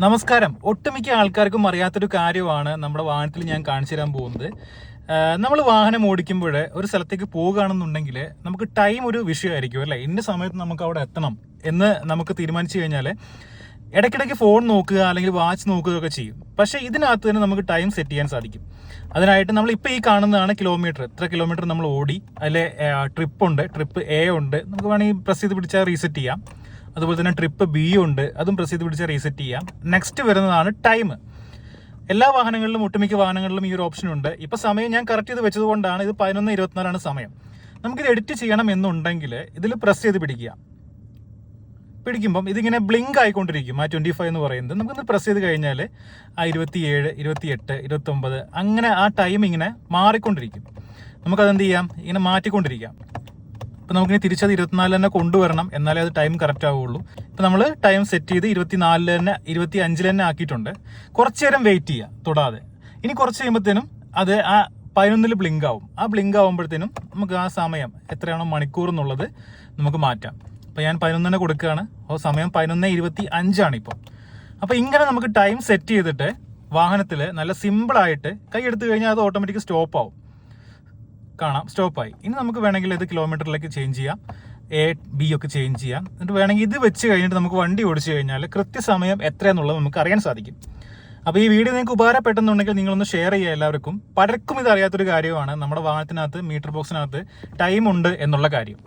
നമസ്കാരം. ഒട്ടുമിക്ക ആൾക്കാർക്കും അറിയാത്തൊരു കാര്യമാണ് നമ്മുടെ വാഹനത്തിൽ ഞാൻ കാണിച്ചു തരാൻ പോകുന്നത്. നമ്മൾ വാഹനം ഓടിക്കുമ്പോൾ ഒരു സ്ഥലത്തേക്ക് പോകുകയാണെന്നുണ്ടെങ്കിൽ നമുക്ക് ടൈം ഒരു വിഷയമായിരിക്കും അല്ലേ? ഇന്ന സമയത്ത് നമുക്ക് അവിടെ എത്തണം എന്ന് നമുക്ക് തീരുമാനിച്ചു കഴിഞ്ഞാൽ ഇടയ്ക്കിടയ്ക്ക് ഫോൺ നോക്കുക അല്ലെങ്കിൽ വാച്ച് നോക്കുകയൊക്കെ ചെയ്യും. പക്ഷേ ഇതിനകത്ത് തന്നെ നമുക്ക് ടൈം സെറ്റ് ചെയ്യാൻ സാധിക്കും. അതിനായിട്ട് നമ്മൾ ഇപ്പോൾ ഈ കാണുന്നതാണ് കിലോമീറ്റർ എത്ര കിലോമീറ്റർ നമ്മൾ ഓടി. അതിൽ ട്രിപ്പ് ഉണ്ട്. ട്രിപ്പ് എ ഉണ്ട്. നമുക്ക് വേണമെങ്കിൽ പ്രസ് ചെയ്ത് പിടിച്ചാൽ റീസെറ്റ് ചെയ്യാം. അതുപോലെ തന്നെ ട്രിപ്പ് ബി ഉണ്ട്. അതും പ്രസ് ചെയ്ത് പിടിച്ച് റീസെറ്റ് ചെയ്യാം. നെക്സ്റ്റ് വരുന്നതാണ് ടൈം എല്ലാ വാഹനങ്ങളിലും ഒട്ടുമിക്ക വാഹനങ്ങളിലും ഈ ഒരു ഓപ്ഷൻ ഉണ്ട്. ഇപ്പൊ സമയം ഞാൻ കറക്റ്റ് ചെയ്ത് വെച്ചതുകൊണ്ടാണ് ഇത് പതിനൊന്ന് ഇരുപത്തിനാലാണ് സമയം. നമുക്കിത് എഡിറ്റ് ചെയ്യണം എന്നുണ്ടെങ്കിൽ ഇതിൽ പ്രസ് ചെയ്ത് പിടിക്കുക. പിടിക്കുമ്പം ഇതിങ്ങനെ ബ്ലിങ്ക് ആയിക്കൊണ്ടിരിക്കും. ആ ട്വന്റി ഫൈവ് എന്ന് പറയുന്നത്. നമുക്കൊന്ന് പ്രസ് ചെയ്ത് കഴിഞ്ഞാൽ ആ ഇരുപത്തിയേഴ് ഇരുപത്തിയെട്ട് ഇരുപത്തൊമ്പത് അങ്ങനെ ആ ടൈം ഇങ്ങനെ മാറിക്കൊണ്ടിരിക്കും. നമുക്കതെന്ത് ചെയ്യാം? ഇങ്ങനെ മാറ്റിക്കൊണ്ടിരിക്കാം. ഇപ്പം നമുക്കിനി തിരിച്ചത് ഇരുപത്തിനാലിൽ തന്നെ കൊണ്ടുവരണം. എന്നാലേ അത് ടൈം കറക്റ്റ് ആവുള്ളൂ. ഇപ്പം നമ്മൾ ടൈം സെറ്റ് ചെയ്ത് ഇരുപത്തിനാലിൽ തന്നെ ഇരുപത്തി അഞ്ചിൽ തന്നെ ആക്കിയിട്ടുണ്ട്. കുറച്ച് നേരം വെയിറ്റ് ചെയ്യുക തൊടാതെ. ഇനി കുറച്ച് കഴിയുമ്പോഴത്തേനും അത് ആ പതിനൊന്നിൽ ബ്ലിങ്ക് ആവും. ആ ബ്ലിങ്ക് ആവുമ്പോഴത്തേനും നമുക്ക് ആ സമയം എത്രയാണോ മണിക്കൂർ എന്നുള്ളത് നമുക്ക് മാറ്റാം. അപ്പോൾ ഞാൻ പതിനൊന്നിനെ കൊടുക്കുകയാണ്. അപ്പോൾ സമയം പതിനൊന്ന് ഇരുപത്തി അഞ്ചാണ് ഇപ്പോൾ അപ്പോൾ ഇങ്ങനെ നമുക്ക് ടൈം സെറ്റ് ചെയ്തിട്ട് വാഹനത്തിൽ നല്ല സിമ്പിളായിട്ട് കൈ എടുത്തു കഴിഞ്ഞാൽ അത് ഓട്ടോമാറ്റിക് സ്റ്റോപ്പ് ആവും. കാണാം. സ്റ്റോപ്പായി. ഇനി നമുക്ക് വേണമെങ്കിൽ ഇത് കിലോമീറ്ററിലേക്ക് ചേഞ്ച് ചെയ്യാം. എ ബി ഒക്കെ ചേഞ്ച് ചെയ്യാം. എന്നിട്ട് വേണമെങ്കിൽ ഇത് വെച്ച് കഴിഞ്ഞിട്ട് നമുക്ക് വണ്ടി ഓടിച്ചു കഴിഞ്ഞാൽ കൃത്യസമയം എത്രയെന്നുള്ളത് നമുക്ക് അറിയാൻ സാധിക്കും. അപ്പോൾ ഈ വീഡിയോ നിങ്ങൾക്ക് ഉപകാരപ്പെട്ടെന്നുണ്ടെങ്കിൽ നിങ്ങളൊന്ന് ഷെയർ ചെയ്യുക എല്ലാവർക്കും. പലർക്കും ഇത് അറിയാത്തൊരു കാര്യമാണ് നമ്മുടെ വാഹനത്തിനകത്ത് മീറ്റർ ബോക്സിനകത്ത് ടൈം ഉണ്ട് എന്നുള്ള കാര്യം.